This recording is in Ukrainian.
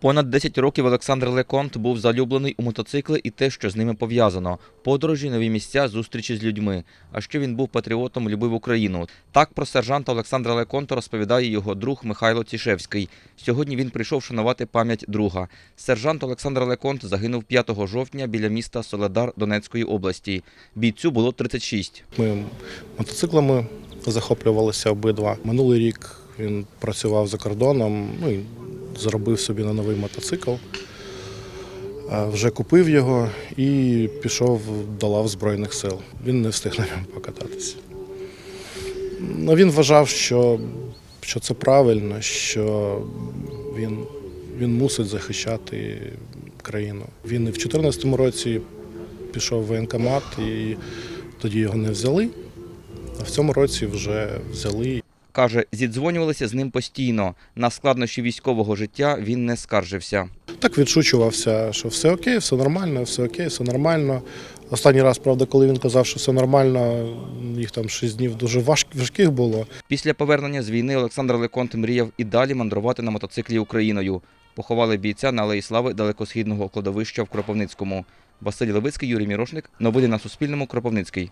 Понад 10 років Олександр Леконт був залюблений у мотоцикли і те, що з ними пов'язано: подорожі, нові місця, зустрічі з людьми. А ще він був патріотом, любив Україну. Так про сержанта Олександра Леконта розповідає його друг Михайло Тішевський. Сьогодні він прийшов шанувати пам'ять друга. Сержант Олександр Леконт загинув 5 жовтня біля міста Соледар Донецької області. Бійцю було 36. Ми мотоциклами захоплювалися обидва. Минулий рік він працював за кордоном, ну і заробив собі на новий мотоцикл. Вже купив його і пішов до лав Збройних сил. Він не встиг на ньому покататися. Ну, він вважав, що, що це правильно, що він, він мусить захищати країну. Він і в 2014 році пішов в воєнкомат і тоді його не взяли. А в цьому році вже взяли. Каже, зідзвонювалися з ним постійно. На складнощі військового життя він не скаржився. Так відшучувався, що все окей, все нормально, все окей, все нормально. Останній раз, правда, коли він казав, що все нормально, їх там шість днів дуже важ- важких було. Після повернення з війни Олександр Леконт мріяв і далі мандрувати на мотоциклі Україною. Поховали бійця на Алеї Слави далекосхідного кладовища в Кропивницькому. Василь Левицький, Юрій Мірошник. Новини на Суспільному. Кропивницький.